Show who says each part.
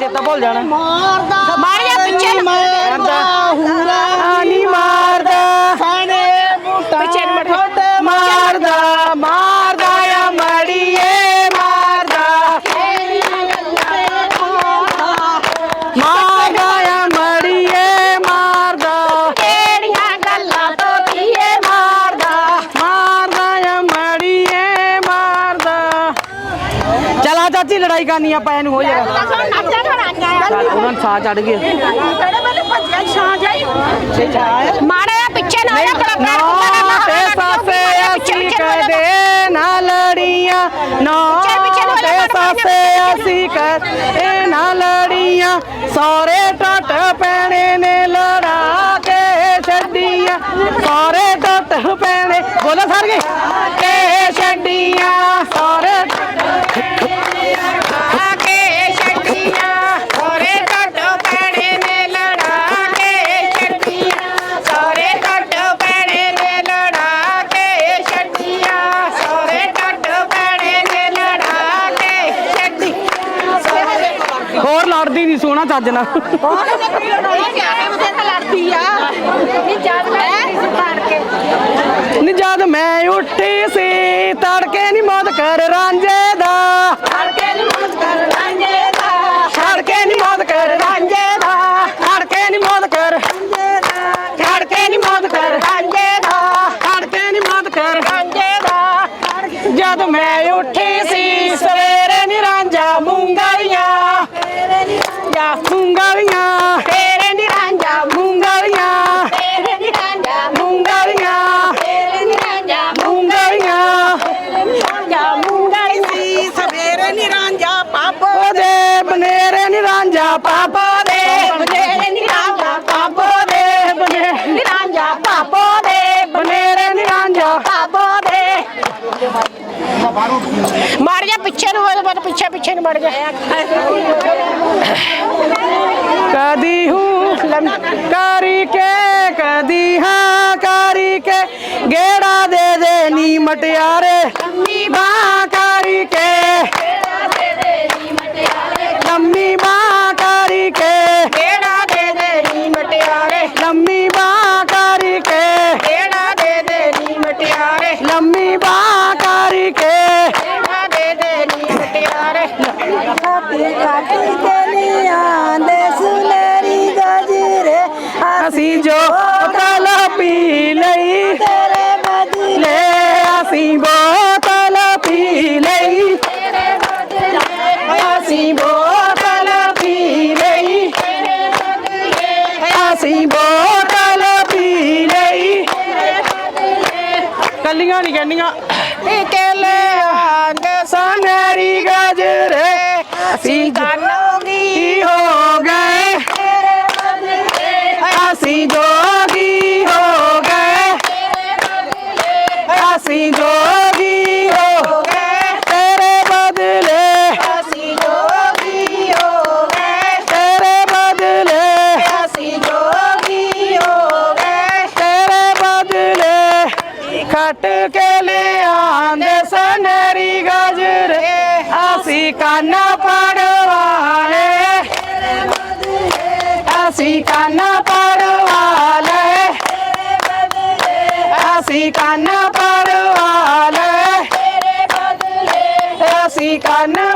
Speaker 1: ਚੇਤਾ ਭੁੱਲ ਜਾਣਾ।
Speaker 2: ਮਾਰਦਾ।
Speaker 3: ਮਾਰ ਜਾ ਪਿੱਛੇ ਨੂੰ।
Speaker 2: ਮਾਰਦਾ। ਹੂਰਾ
Speaker 1: ਆਨੀ ਮਾਰਦਾ।
Speaker 2: ਖਾਣੇ ਬੂਟਾ
Speaker 3: ਪਿੱਛੇ ਨੂੰ ਮੜ।
Speaker 2: ਠੋਡੇ
Speaker 1: ਮਾਰਦਾ। ਮਾਰਦਾ। ਆ ਮੜੀਏ ਮਾਰਦਾ। ਮਾਰਦਾ ਆ ਮੜੀਏ ਮਾਰਦਾ।
Speaker 3: ਕਿਹੜੀਆਂ ਗੱਲਾਂ ਤੋਂ ਧੀਏ ਮਾਰਦਾ।
Speaker 1: ਮਾਰਦਾ ਆ ਮੜੀਏ ਮਾਰਦਾ। ਚਲਾ ਚਾਚੀ ਲੜਾਈ ਕਰਨੀ ਆਪਾਂ ਇਹਨੂੰ ਹੋ ਜਾਏਗਾ
Speaker 3: ਨੱਚਾ
Speaker 1: ਚੱਲ ਉਹਨਾਂ ਨੂੰ ਸਾਹ ਚੜ ਗਿਆ।
Speaker 3: ਕਿਹੜੇ ਵੇਲੇ ਭੱਜਿਆ ਛਾਂ ਜਾਈ। ਮਾੜਾ ਪਿੱਛੇ ਨਾ ਹੋਇਆ ਬੜਾ
Speaker 1: ਨਾ ਤੇ ਸਾਸੇ ਅਸੀਂ ਕਦੇ ਨਾ ਲੜੀਆਂ ਨਾ ਤੇ ਸਾਸੇ ਅਸੀਂ ਕਦੇ ਨਾ ਲੜੀਆਂ ਸਾਰੇ ਟੱਟ ਪੈਣੇ ਨੇ ਲੜਾ ਕੇ ਛੱਡੀਆਂ। ਸਾਰੇ ਟੱਟ ਪੈਣੇ ਬੋਲੋ ਸਾਰੇ। ਕੇ ਛੱਡੀਆਂ ਸਾਰੇ
Speaker 3: ਹੋਰ
Speaker 1: ਲੜਦੀ ਨਹੀਂ ਸੋਹਣਾ ਚੱਜ ਨਾਲ।
Speaker 3: ਲੜਾਈ? ਲੜਦੀ ਆ। ਨਹੀਂ ਜਦ ਲੈ ਮਾਰ ਕੇ।
Speaker 1: ਨੀ ਜਦ ਮੈਂ ਉੱਠੀ ਸੀ ਤੜਕੇ ਨੀ ਮੌਤ ਕਰ ਰਾਂਝੇ
Speaker 3: ਰਾਂਝਾ
Speaker 2: ਪਾਪਾ
Speaker 1: ਦੇ
Speaker 3: ਤੇਰੇ ਨੀ ਰਾਂਝਾ
Speaker 1: ਪਾਪੋ ਦੇ ਬਨੇ
Speaker 3: ਨੀ ਰਾਂਝਾ ਪਾਪੋ ਦੇ
Speaker 1: ਬਨੇਰੇ ਨੀ ਰਾਂਝਾ
Speaker 3: ਪਾਪੋ ਦੇ। ਮਾਰ ਜਾ ਪਿੱਛੇ ਨੂੰ ਬਾਅਦ ਪਿੱਛੇ ਪਿੱਛੇ ਨੂੰ ਮੜ ਜਾ
Speaker 1: ਕਦੀ ਹੂੰ ਕਰੀ ਕੇ ਕਦੀ ਹਾਂ ਕਰੀ ਕੇ ਗੇੜਾ ਦੇ ਦੇ ਨੀ ਮਟਿਆਰੇ। ਲੰਮੀ ਬਾਹ
Speaker 3: ਨੀ
Speaker 1: ਕੱਲੀਆਂ ਨਹੀਂ ਕਹਿੰਦੀਆਂ।
Speaker 3: ਇਕੱਲੇ ਆਂਗ
Speaker 1: ਸਨੇਰੀ ਗਜਰੇ ਅਸੀਂ
Speaker 3: ਜਾਨੋਗੀ
Speaker 1: ਹੋ ਗਏ। ਅਸੀਂ ਜੋਗੀ ਹੋ ਗਏ। ਅਸੀਂ ਜੋਗੀ
Speaker 3: कट के
Speaker 1: ले आंदे सनरी गजरे असी काना पड़वाले। असी काना पड़वाले। असी काना पड़वाले। असी काना